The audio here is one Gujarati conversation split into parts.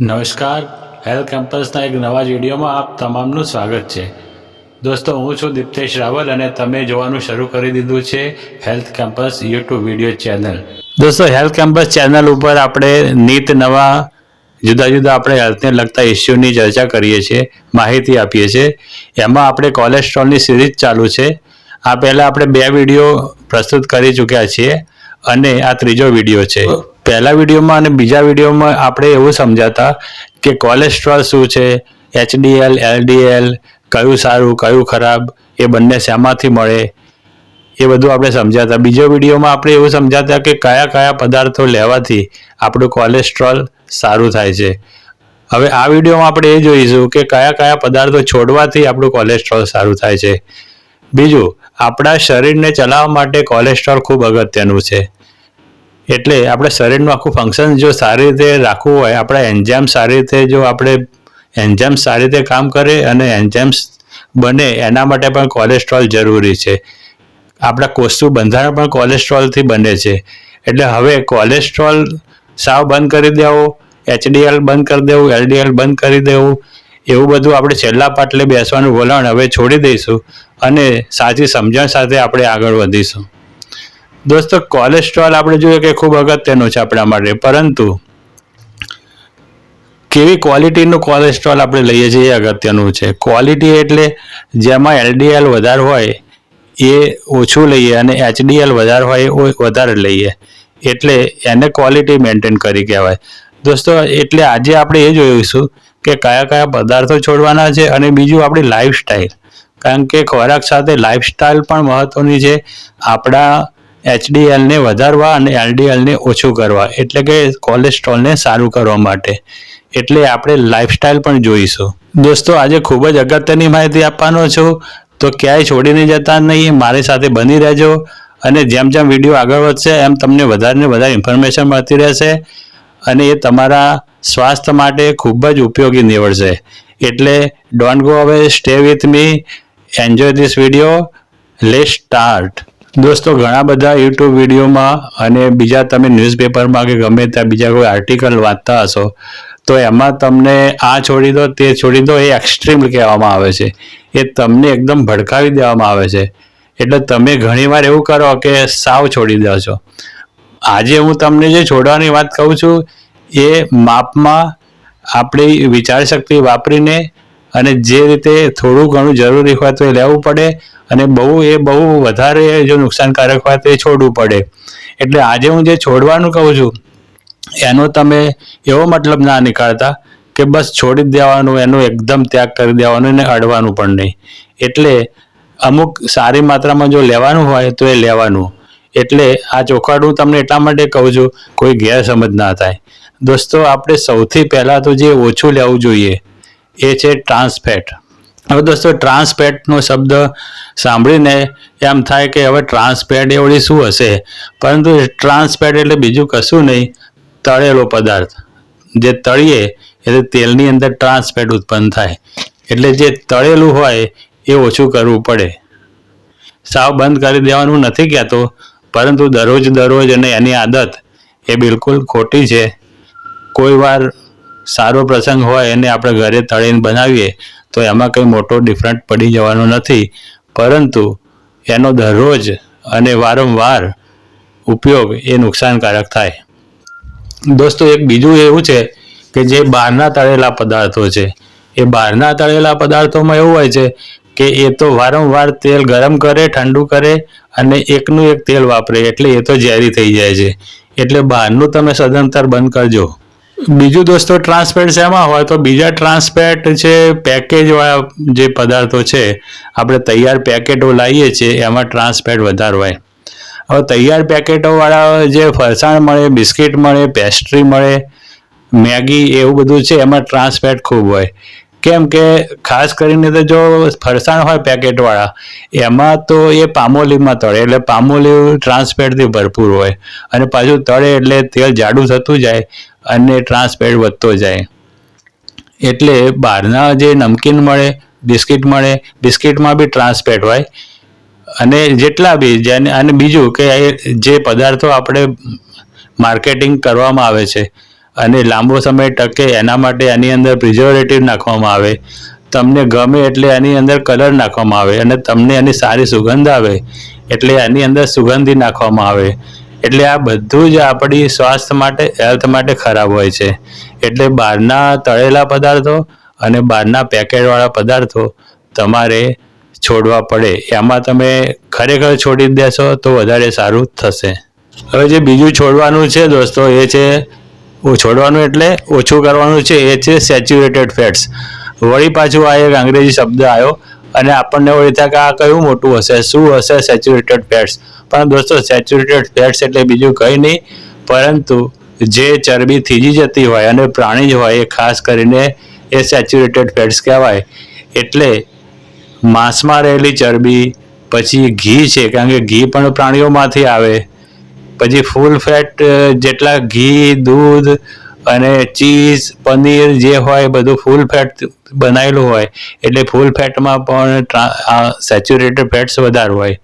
નમસ્કાર. હેલ્થ કેમ્પસના એક નવા જ વિડીયોમાં આપ તમામનું સ્વાગત છે. દોસ્તો, હું છું દીપ્તેશ રાવલ અને તમે જોવાનું શરૂ કરી દીધું છે health campus YouTube video channel. દોસ્તો હેલ્થ કેમ્પસ ચેનલ ઉપર આપણે નિત નવા, જુદા જુદા આપણે હેલ્થને લગતા ઇસ્યુની ચર્ચા કરીએ છીએ, માહિતી આપીએ છીએ. એમાં આપણે કોલેસ્ટ્રોલની સિરીઝ ચાલુ છે. આ પહેલાં આપણે બે વીડિયો પ્રસ્તુત કરી ચૂક્યા છીએ. અને આ ત્રીજો વીડિયો છે. પહેલા વિડીયોમાં અને બીજા વિડીયોમાં આપણે એવું સમજાતા કે કોલેસ્ટ્રોલ શું છે એચડીએલ એલડીએલ કયું સારું, કયું ખરાબ, એ બંને શામાંથી મળે, એ બધું આપણે સમજાતા. બીજો વિડીયોમાં આપણે એવું સમજાતા કે કયા કયા પદાર્થો લેવાથી આપણું કોલેસ્ટ્રોલ સારું થાય છે. હવે આ વિડીયોમાં આપણે એ જોઈશું કે કયા કયા પદાર્થો છોડવાથી આપણું કોલેસ્ટ્રોલ સારું થાય છે. બીજું, આપણા શરીરને ચલાવવા માટે કોલેસ્ટ્રોલ ખૂબ અગત્યનું છે. એટલે આપણે શરીરનું આખું ફંક્શન જો સારી રીતે રાખવું હોય, આપણા એન્ઝામ સારી રીતે જો આપણે એન્ઝામ સારી રીતે કામ કરે અને એન્ઝામ્સ બને, એના માટે પણ કોલેસ્ટ્રોલ જરૂરી છે. આપણા કોષનું બંધારણ પણ કોલેસ્ટ્રોલથી બને છે. એટલે હવે કોલેસ્ટ્રોલ સાવ બંધ કરી દેવો એચડીએલ બંધ કરી દેવું એલડીએલ બંધ કરી દેવું એવું બધું આપણે છેલ્લા પાટલે બેસવાનું વલણ હવે છોડી દઈશું અને સાચી સમજણ સાથે આપણે આગળ વધીશું. દોસ્તો કોલેસ્ટ્રોલ આપણે જોઈએ કે ખૂબ અગત્યનું છે આપણા માટે, પરંતુ કેવી ક્વોલિટીનું કોલેસ્ટ્રોલ આપણે લઈએ છીએ એ અગત્યનું છે. ક્વોલિટી એટલે જેમાં એલડીએલ વધારે હોય એ ઓછું લઈએ અને એચડીએલ વધારે હોય એ વધારે લઈએ. એટલે એને ક્વોલિટી મેન્ટેન કરી કહેવાય. દોસ્તો, એટલે આજે આપણે એ જોઈશું કે કયા કયા પદાર્થો છોડવાના છે અને બીજું આપણી લાઈફસ્ટાઈલ કારણ કે ખોરાક સાથે લાઈફસ્ટાઈલ પણ મહત્વની છે. આપણા એચડીએલને વધારવા અને એલડીએલને ઓછું કરવા. એટલે કે કોલેસ્ટ્રોલને સારું કરવા માટે. એટલે આપણે લાઈફસ્ટાઈલ પણ જોઈશું. દોસ્તો, આજે ખૂબ જ અગત્યની માહિતી આપવાનો છું. તો ક્યાંય છોડીને જતા નહીં. મારી સાથે બની રહેજો. અને જેમ જેમ વીડિયો આગળ વધશે, એમ તમને વધારે ને વધારે ઇન્ફોર્મેશન મળતી રહેશે. અને એ તમારા સ્વાસ્થ્ય માટે ખૂબ જ ઉપયોગી નીવડશે. એટલે don't go away stay with me enjoy this video લે સ્ટાર્ટ દોસ્તો, ઘણા બધા યુટ્યુબ વિડીયોમાં અને બીજા તમે ન્યૂઝપેપરમાં કે ગમે ત્યાં બીજા કોઈ આર્ટિકલ વાંચતા હશો, તો એમાં તમને આ છોડી દો, તે છોડી દો એ એક્સ્ટ્રીમ કહેવામાં આવે છે. એ તમને એકદમ ભડકાવી દેવામાં આવે છે. એટલે તમે ઘણીવાર એવું કરો કે સાવ છોડી દો છો. આજે હું તમને જે છોડવાની વાત કહું છું એ માપમાં આપણી વિચાર શક્તિ વાપરીને અને જે રીતે થોડું ઘણું જરૂરી હોય તો એ લેવું પડે અને બહુ એ બહુ વધારે જો નુકસાનકારક હોય તો એ છોડવું પડે. એટલે આજે હું જે છોડવાનું કહું છું, એનો તમે એવો મતલબ ના નીકાળતા કે બસ છોડી દેવાનું, એનો એકદમ ત્યાગ કરી દેવાનો અને અડવાનું પણ નહીં. એટલે અમુક સારી માત્રામાં જો લેવાનું હોય તો એ લેવાનું. એટલે આ ચોખાડું તમને એટલા માટે કહું છું, કોઈ ગેરસમજ ના થાય. દોસ્તો, આપણે સૌથી પહેલાં તો જે ઓછું લેવું જોઈએ, એ છે ટ્રાન્સફેટ. હવે દોસ્તો, ટ્રાન્સફેટનો શબ્દ સાંભળીને એમ થાય કે હવે ટ્રાન્સફેટ એવડી શું હશે? પરંતુ ટ્રાન્સફેટ એટલે બીજું કશું નહીં, તળેલો પદાર્થ. જે તળીએ, એટલે તેલની અંદર ટ્રાન્સફેટ ઉત્પન્ન થાય. એટલે જે તળેલું હોય, એ ઓછું કરવું પડે. સાવ બંધ કરી દેવાનું નથી કહેતો, પરંતુ દરરોજ દરરોજ અને એની આદત એ બિલકુલ ખોટી છે. કોઈ વાર સારો પ્રસંગ હોય એને આપણે ઘરે તળીને બનાવીએ, તો એમાં કંઈ મોટો ડિફરન્ટ પડી જવાનો નથી. પરંતુ એનો દરરોજ અને વારંવાર ઉપયોગ એ નુકસાનકારક થાય. દોસ્તો, એક બીજું એવું છે કે જે બહારના તળેલા પદાર્થો છે, એ બહારના તળેલા પદાર્થોમાં એવું હોય છે કે એ તો વારંવાર તેલ ગરમ કરે, ઠંડુ કરે અને એકનું એક તેલ વાપરે, એટલે એ તો ઝેરી થઈ જાય છે. એટલે બહારનું તમે સદંતર બંધ કરજો. બીજું દોસ્તો ટ્રાન્સપેટ શેમાં હોય તો બીજા ટ્રાન્સપેટ છે પેકેજવાળા જે પદાર્થો છે, આપણે તૈયાર પેકેટો લાવીએ છીએ, એમાં ટ્રાન્સપેટ વધારે હોય. હવે તૈયાર પેકેટોવાળા જે ફરસાણ મળે, બિસ્કિટ મળે પેસ્ટ્રી મળે, મેગી એવું બધું છે, એમાં ટ્રાન્સફેટ ખૂબ હોય. કેમ કે ખાસ કરીને તો જો ફરસાણ હોય પેકેટવાળા એમાં તો એ પામોલીમાં તળે, એટલે પામોલી ટ્રાન્સફેટથી ભરપૂર હોય. અને પાછું તળે એટલે તેલ જાડું થતું જાય અને ટ્રાન્સપેડ વધતો જાય. એટલે બહારના જે નમકીન મળે, બિસ્કિટ મળે, બિસ્કિટમાં બી ટ્રાન્સફેટ હોય. અને જેટલા બી જેને, અને બીજું કે જે પદાર્થો આપણે માર્કેટિંગ કરવામાં આવે છે, અને લાંબો સમય ટકે એના માટે એની અંદર પ્રિઝર્વેટિવ નાખવામાં આવે, તમને ગમે એટલે એની અંદર કલર નાખવામાં આવે, અને તમને એની સારી સુગંધ આવે, એટલે એની અંદર સુગંધી નાખવામાં આવે. એટલે આ બધું જ આપણી સ્વાસ્થ્ય માટે હેલ્થ માટે ખરાબ હોય છે. એટલે બહારના તળેલા પદાર્થો અને બહારના પેકેટવાળા પદાર્થો તમારે છોડવા પડે. એમાં તમે ખરેખર છોડી દેશો તો વધારે સારું થશે. હવે જે બીજું છોડવાનું છે દોસ્તો, એ છે છોડવાનું એટલે ઓછું કરવાનું છે, એ છે સેચ્યુરેટેડ ફેટ્સ વળી પાછું આ એક અંગ્રેજી શબ્દ આવ્યો અને આપણને એવું થાય કે આ કયું મોટું હશે? શું હશે સેચ્યુરેટેડ ફેટ્સ પણ દોસ્તો સેચ્યુરેટેડ ફેટ્સ એટલે બીજું કંઈ નહીં. પરંતુ જે ચરબી થીજી જતી હોય અને પ્રાણી જ હોય એ ખાસ કરીને એ સેચ્યુરેટેડ ફેટ્સ કહેવાય. એટલે માંસમાં રહેલી ચરબી, પછી ઘી છે, કારણ કે ઘી પણ પ્રાણીઓમાંથી આવે. પછી ફૂલ ફેટ જેટલા ઘી, દૂધ અને ચીઝ, પનીર જે હોય, બધું ફૂલ ફેટ બનાવેલું હોય, એટલે ફૂલ ફેટમાં પણ સેચ્યુરેટેડ ફેટ્સ વધારે હોય.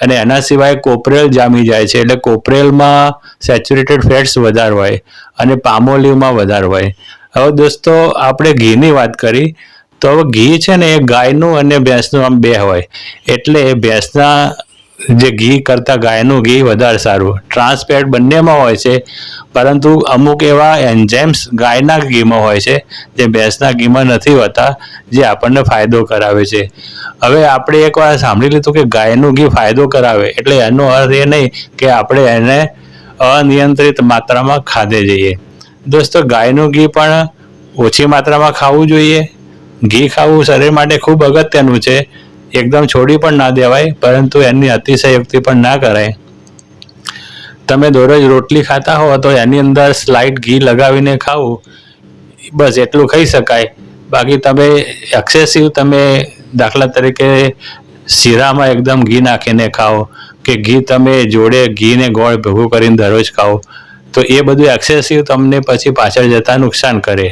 અને એના સિવાય કોપરેલ જામી જાય છે, એટલે કોપરેલમાં સેચ્યુરેટેડ ફેટ્સ વધારે હોય અને પામોલીવમાં વધારે હોય. હવે દોસ્તો, આપણે ઘીની વાત કરી, તો હવે ઘી છે ને એ ગાયનું અને ભેંસનું આમ બે હોય. એટલે ભેંસના જે ઘી કરતાં ગાયનું ઘી વધારે સારું. ટ્રાન્સફેટ બંનેમાં હોય છે, પરંતુ અમુક એવા એન્ઝાઇમ્સ ગાયના ઘીમાં હોય છે, જે ભેંસના ઘીમાં નથી હોતા, જે આપણને ફાયદો કરાવે છે. હવે આપણે એકવાર સાંભળી લીધું કે ગાયનું ઘી ફાયદો કરાવે, એટલે એનો અર્થ એ નહીં કે આપણે એને અનિયંત્રિત માત્રામાં ખાધે જઈએ. દોસ્તો, ગાયનું ઘી પણ ઓછી માત્રામાં ખાવું જોઈએ. ઘી ખાવું શરીર માટે ખૂબ અગત્યનું છે. એકદમ છોડી પણ ના દેવાય, પરંતુ એની અતિશયોક્તિ પણ ના કરાય. તમે દરરોજ રોટલી ખાતા હો તો એની અંદર સ્લાઇટ ઘી લગાવીને ખાવું બસ એટલું ખાઈ શકાય. બાકી તમે એક્સેસિવ તમે દાખલા તરીકે શીરામાં એકદમ ઘી નાખીને ખાઓ કે ઘી તમે જોડે ઘીને ગોળ ભેગું કરીને દરરોજ ખાઓ, તો એ બધું એક્સેસિવ તમને પછી પાછળ જતાં નુકસાન કરે.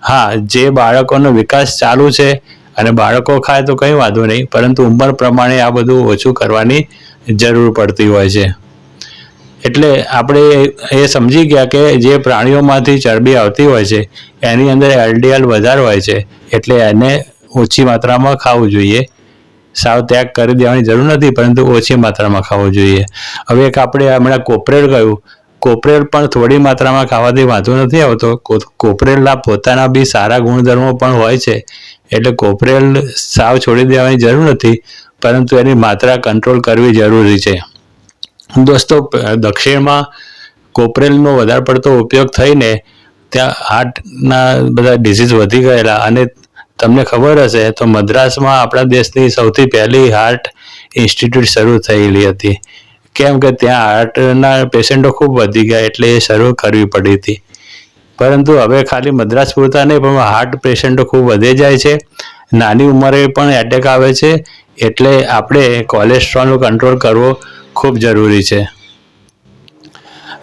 હા, જે બાળકોનો વિકાસ ચાલુ છે અને બાળકો ખાય તો કંઈ વાંધો નહીં, પરંતુ ઉંમર પ્રમાણે આ બધું ઓછું કરવાની જરૂર પડતી હોય છે. એટલે આપણે એ સમજી ગયા કે જે પ્રાણીઓમાંથી ચરબી આવતી હોય છે, એની અંદર એલડીએલ વધારે હોય છે, એટલે એને ઓછી માત્રામાં ખાવું જોઈએ. સાવ ત્યાગ કરી દેવાની જરૂર નથી, પરંતુ ઓછી માત્રામાં ખાવું જોઈએ. હવે એક આપણે હમણાં કોપરેલ કહ્યું કોપરેલ પણ થોડી માત્રામાં ખાવાથી વાંધો નથી આવતો. કોપરેલના પોતાના બી સારા ગુણધર્મો પણ હોય છે. એટલે કોપરેલ સાવ છોડી દેવાની જરૂર નથી, પરંતુ એની માત્રા કંટ્રોલ કરવી જરૂરી છે. દોસ્તો દક્ષિણમાં કોપરેલનો વધારે પડતો ઉપયોગ થઈને ત્યાં હાર્ટના બધા ડિસીઝ વધી ગયેલા. અને તમને ખબર હશે તો મદ્રાસમાં આપણા દેશની સૌથી પહેલી હાર્ટ ઇન્સ્ટિટ્યૂટ શરૂ થયેલી હતી. કેમ કે ત્યાં હાર્ટના પેશન્ટો ખૂબ વધી ગયા એટલે એ શરૂ કરવી પડી હતી. પરંતુ હવે ખાલી મદ્રાસ પૂરતા નહીં પણ હાર્ટ પેશન્ટો ખૂબ વધી જાય છે. નાની ઉંમરે પણ એટેક આવે છે. એટલે આપણે કોલેસ્ટ્રોલનો કંટ્રોલ કરવો ખૂબ જરૂરી છે.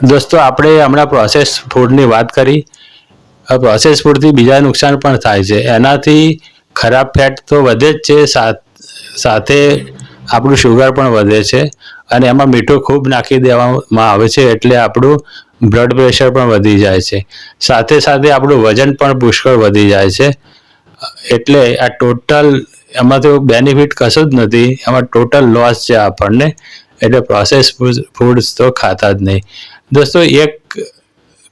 દોસ્તો, આપણે હમણાં પ્રોસેસ ફૂડની વાત કરી. પ્રોસેસ ફૂડથી બીજા નુકસાન પણ થાય છે. એનાથી ખરાબ ફેટ તો વધે જ છે. સાથે આપણું શુગર પણ વધે છે અને એમાં મીઠું ખૂબ નાખી દેવામાં આવે છે એટલે આપણું બ્લડ પ્રેશર પણ વધી જાય છે. સાથે સાથે આપણું વજન પણ પુષ્કળ વધી જાય છે. એટલે આ ટોટલ એમાં તો બેનિફિટ કશું જ નથી, એમાં ટોટલ લોસ છે આપણને, એટલે પ્રોસેસ ફૂડ્સ તો ખાતા જ નહીં. દોસ્તો, એક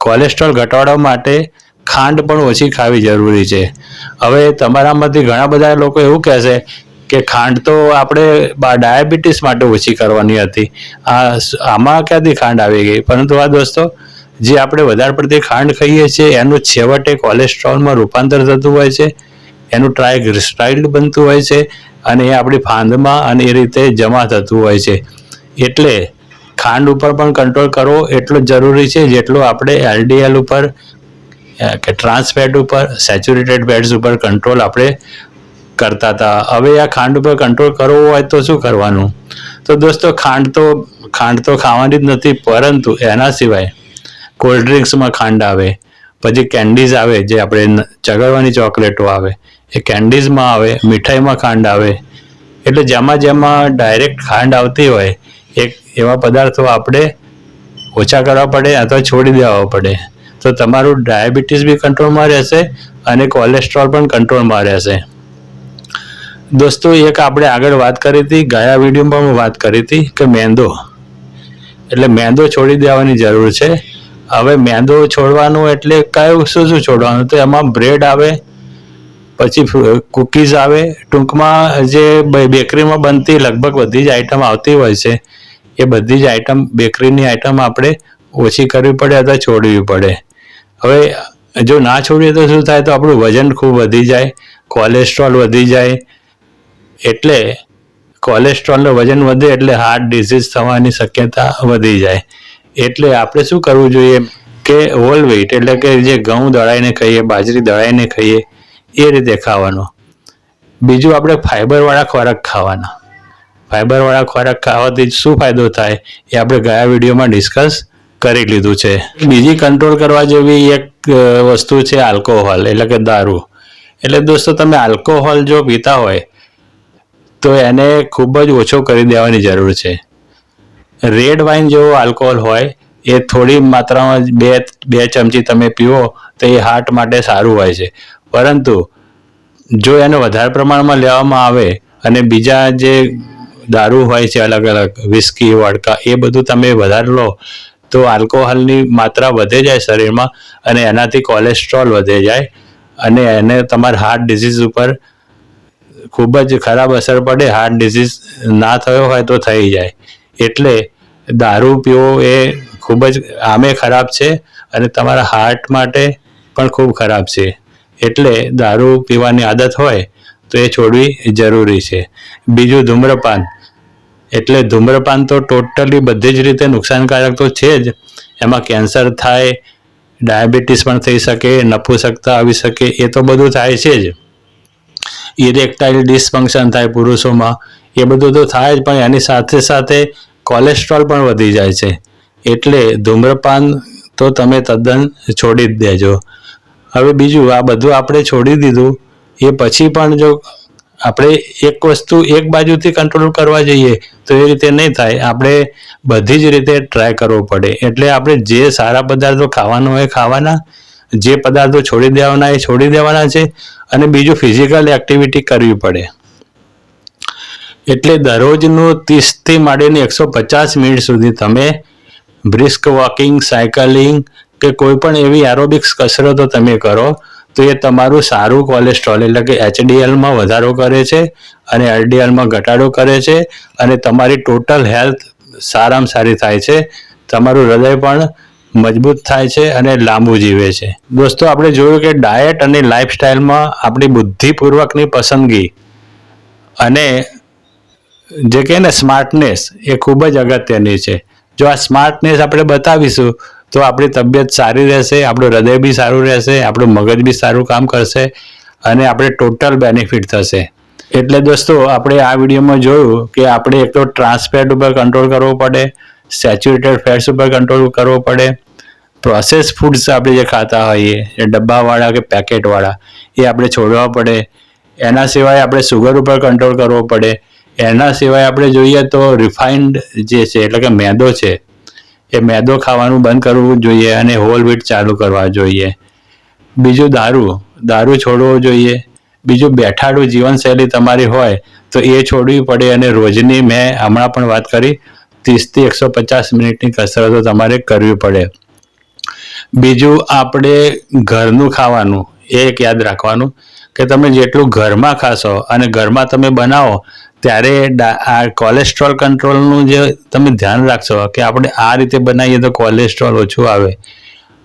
કોલેસ્ટ્રોલ ઘટાડવા માટે ખાંડ પણ ઓછી ખાવી જરૂરી છે. હવે તમારામાંથી ઘણા બધા લોકો એવું કહેશે કે ખાંડ તો આપણે ડાયાબિટીસ માટે ઓછી કરવાની હતી. આ આમાં ક્યાંથી ખાંડ આવી ગઈ? પરંતુ આ દોસ્તો, જે આપણે વધારે પડતી ખાંડ ખાઈએ છીએ, એનું છેવટે કોલેસ્ટ્રોલમાં રૂપાંતર થતું હોય છે, એનું ટ્રાયગ્લિસરાઇડ બનતું હોય છે, અને એ આપણી ફાંદમાં અને એ રીતે જમા થતું હોય છે. એટલે ખાંડ ઉપર પણ કંટ્રોલ કરવો એટલો જરૂરી છે, જેટલો આપણે એલડીએલ ઉપર કે ટ્રાન્સફેટ ઉપર, સેચ્યુરેટેડ ફેટ્સ ઉપર કંટ્રોલ આપણે કરતા હતા. હવે આ ખાંડ ઉપર કંટ્રોલ કરવો હોય તો શું કરવાનું? તો દોસ્તો, ખાંડ તો ખાંડ તો ખાવાની જ નથી, પરંતુ એના સિવાય કોલ્ડ ડ્રિંક્સમાં ખાંડ આવે. પછી કેન્ડીઝ આવે, જે આપણે ચગડવાની ચોકલેટો આવે. એ કેન્ડીઝમાં આવે, મીઠાઈમાં ખાંડ આવે. એટલે જેમાં જેમાં ડાયરેક્ટ ખાંડ આવતી હોય, એક એવા પદાર્થો આપણે ઓછા કરવા પડે અથવા છોડી દેવા પડે. તો તમારું ડાયાબિટીસ બી કંટ્રોલમાં રહેશે અને કોલેસ્ટ્રોલ પણ કંટ્રોલમાં રહેશે. દોસ્તો, એક આપણે આગળ વાત કરી હતી, ગયા વિડીયોમાં પણ વાત કરી હતી કે મેંદો. એટલે મેંદો છોડી દેવાની જરૂર છે. હવે મેંદો છોડવાનું એટલે કયું શું શું છોડવાનું? તો એમાં બ્રેડ આવે, પછી કુકીઝ આવે. ટૂંકમાં જે બેકરીમાં બનતી લગભગ બધી જ આઈટમ આવતી હોય છે. એ બધી જ આઈટમ, બેકરીની આઈટમ આપણે ઓછી કરવી પડે અથવા છોડવી પડે. હવે જો ના છોડીએ તો શું થાય? તો આપણું વજન ખૂબ વધી જાય, કોલેસ્ટ્રોલ વધી જાય એટલે કોલેસ્ટ્રોલનું વજન વધે એટલે હાર્ટ ડિઝીઝ થવાની શક્યતા વધી જાય. એટલે આપણે શું કરવું જોઈએ કે હોલ વ્હીટ એટલે કે જે ઘઉં દળાઈને ખાઈએ, બાજરી દળાઈને ખાઈએ, એ રીતે ખાવાનું. બીજું આપણે ફાઈબરવાળા ખોરાક ખાવાના. ફાઈબરવાળા ખોરાક ખાવાથી શું ફાયદો થાય એ આપણે ગયા વિડીયોમાં ડિસ્કસ કરી લીધું છે. બીજી કંટ્રોલ કરવા જેવી એક વસ્તુ છે આલ્કોહોલ એટલે કે દારૂ. એટલે દોસ્તો તમે આલ્કોહોલ જો પીતા હોય તો એને ખૂબ જ ઓછો કરી દેવાની જરૂર છે. રેડ વાઇન જેવો આલ્કોહોલ હોય, એ થોડી માત્રામાં બે બે ચમચી તમે પીવો, તો એ હાર્ટ માટે સારું હોય છે. પરંતુ, જો એને વધારે પ્રમાણમાં લેવામાં આવે, અને બીજા જે દારૂ હોય છે, અલગ અલગ વિસ્કી વડકા એ બધું તમે વધારે લો, તો આલ્કોહોલની માત્રા વધે જાય શરીરમાં, અને એનાથી કોલેસ્ટ્રોલ વધે જાય, અને એને તમારા હાર્ટ ડિઝીઝ ઉપર ખૂબ જ ખરાબ અસર પડે હાર્ટ ડિઝીઝ ના થયો હોય તો થઈ જાય. એટલે દારૂ પીવો એ ખૂબ જ આમે ખરાબ છે અને તમારા હાર્ટ માટે પણ ખૂબ ખરાબ છે. એટલે દારૂ પીવાની આદત હોય તો એ છોડવી જરૂરી છે. બીજું ધૂમ્રપાન. એટલે ધૂમ્રપાન તો ટોટલી બધી જ રીતે નુકસાનકારક તો છે જ. એમાં કેન્સર થાય ડાયાબિટીસ પણ થઈ શકે, નપુસકતા આવી શકે, એ તો બધું થાય છે જ. ઇરેક્ટાઇલ ડિસફંક્શન થાય પુરુષોમાં. એ બધું તો થાય જ, પણ એની સાથે સાથે કોલેસ્ટ્રોલ પણ વધી જાય છે. એટલે ધૂમ્રપાન તો તમે તદ્દન છોડી જ દેજો. હવે બીજું, આ બધું આપણે છોડી દીધું. એ પછી પણ જો આપણે એક વસ્તુ એક બાજુથી કંટ્રોલ કરવા જઈએ, તો એ રીતે નહીં થાય. આપણે બધી જ રીતે ટ્રાય કરવો પડે. એટલે આપણે જે સારા પદાર્થો ખાવાનો હોય ખાવાના. જે પદાર્થો છોડી દેવાના એ છોડી દેવાના છે અને બીજું ફિઝિકલ એક્ટિવિટી કરવી પડે. એટલે દરરોજનું ત્રીસથી માંડીને એકસો પચાસ મિનિટ સુધી તમે બ્રિસ્ક વોકિંગ સાયકલિંગ કે કોઈ પણ એવી એરોબિક્સ કસરતો તમે કરો, તો એ તમારું સારું કોલેસ્ટ્રોલ એટલે કે એચડીએલમાં વધારો કરે છે અને એલડીએલમાં ઘટાડો કરે છે અને તમારી ટોટલ હેલ્થ સારામાં સારી થાય છે. તમારું હૃદય પણ મજબૂત થાય છે અને લાંબુ જીવે છે. દોસ્તો, આપણે જોયું કે ડાયટ અને લાઈફસ્ટાઈલમાં આપણી બુદ્ધિપૂર્વકની પસંદગી અને જે કહે ને સ્માર્ટનેસ એ ખૂબ જ અગત્યની છે. જો આ સ્માર્ટનેસ આપણે બતાવીશું, તો આપણી તબિયત સારી રહેશે, આપણું હૃદય બી સારું રહેશે, આપણું મગજ બી સારું કામ કરશે અને આપણે ટોટલ બેનિફિટ થશે. એટલે દોસ્તો, આપણે આ વિડીયોમાં જોયું કે આપણે એક તો ટ્રાન્સપેટ ઉપર કંટ્રોલ કરવો પડે સેચ્યુરેટેડ ફેટ્સ ઉપર કંટ્રોલ કરવો પડે. પ્રોસેસ ફૂડ્સ આપણે જે ખાતા હોઈએ એ ડબ્બાવાળા કે પેકેટવાળા, એ આપણે છોડવા પડે. એના સિવાય આપણે સુગર ઉપર કંટ્રોલ કરવો પડે. એના સિવાય આપણે જોઈએ તો રિફાઇન્ડ જે છે, એટલે કે મેદો છે, એ મેદો ખાવાનું બંધ કરવું જોઈએ અને હોલ વ્હીટ ચાલુ કરવા જોઈએ. બીજું દારૂ દારૂ છોડવો જોઈએ. બીજું બેઠાડું જીવનશૈલી તમારી હોય તો એ છોડવી પડે અને રોજની મેં હમણાં પણ વાત કરી ત્રીસથી એકસો પચાસ મિનિટની કસરતો તમારે કરવી પડે. બીજું આપણે ઘરનું ખાવાનું, એ એક યાદ રાખવાનું કે તમે જેટલું ઘરમાં ખાશો અને ઘરમાં તમે બનાવો, ત્યારે આ કોલેસ્ટ્રોલ કંટ્રોલનું જે તમે ધ્યાન રાખશો કે આપણે આ રીતે બનાવીએ તો કોલેસ્ટ્રોલ ઓછું આવે.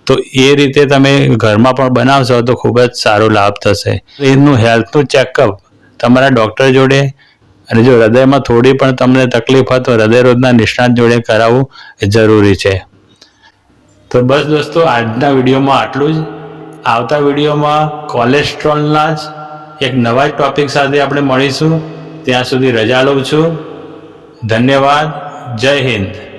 તો એ રીતે તમે ઘરમાં પણ બનાવશો તો ખૂબ જ સારો લાભ થશે. એનું હેલ્થનું ચેકઅપ તમારા ડૉક્ટર જોડે અને જો હૃદયમાં થોડી પણ તમને તકલીફ હોય તો હૃદયરોગના નિષ્ણાત જોડે કરાવવું જરૂરી છે. તો બસ દોસ્તો, આજના વિડીયોમાં આટલું જ. આવતા વિડીયોમાં કોલેસ્ટ્રોલના જ એક નવા ટોપિક સાથે આપણે મળીશું. ત્યાં સુધી રજા લઉં છું. ધન્યવાદ. જય હિન્દ.